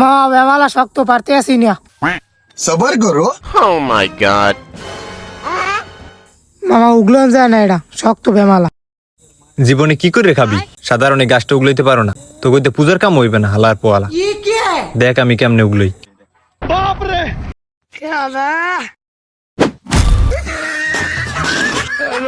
মা বেমালা oh মামা যায় না এটা বেমালা। জীবনে কি করে খাবি? সাধারণ গাছটা উগলাইতে পারো না। তো কইতে পূজার কাম হইবে না হালার পোয়ালা। দেখ আমি কেমনে উগলাই।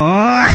啊